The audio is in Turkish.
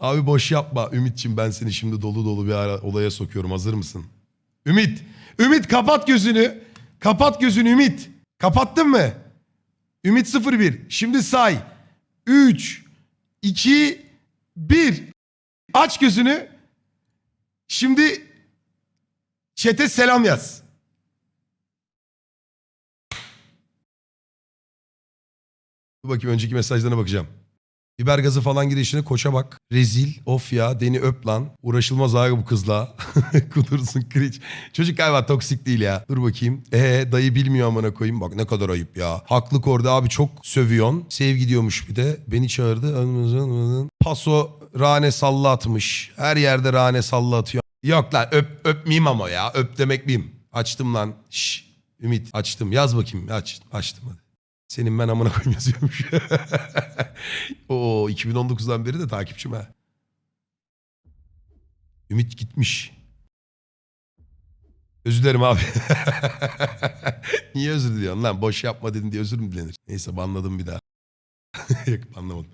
Abi boş yapma Ümitçim ben seni şimdi dolu dolu bir ara, olaya sokuyorum hazır mısın? Ümit. Ümit kapat gözünü. Kapat gözünü Ümit. Kapattın mı? Ümit 01. Şimdi say. 3, 2, 1. Aç gözünü. Şimdi chat'e selam yaz. Dur bakayım önceki mesajlarına bakacağım. Biber gazı falan girişine koça bak. Rezil. Of ya. Deni öp lan. Uğraşılmaz abi bu kızla. Kudursun kriç. Çocuk galiba toksik değil ya. Dur bakayım. Ee dayı bilmiyor amına koyayım. Bak ne kadar ayıp ya. Haklık orada abi çok sövüyorsun. Sevgi diyormuş bir de. Beni çağırdı. Paso rane salla atmış. Her yerde rane salla atıyor. Yok lan öp, öpmeyeyim ama ya. Öp demek miyim? Açtım lan. Şş, Ümit açtım. Yaz bakayım. Aç, açtım hadi. Senin ben amına koyayım yazıyormuş. Oo 2019'dan beri de takipçim ha. Ümit gitmiş. Özür dilerim abi. Niye özür diliyorsun lan? Boş yapma dedin diye özür mü dilenir? Neyse banladım bir daha. Yok banlamadım.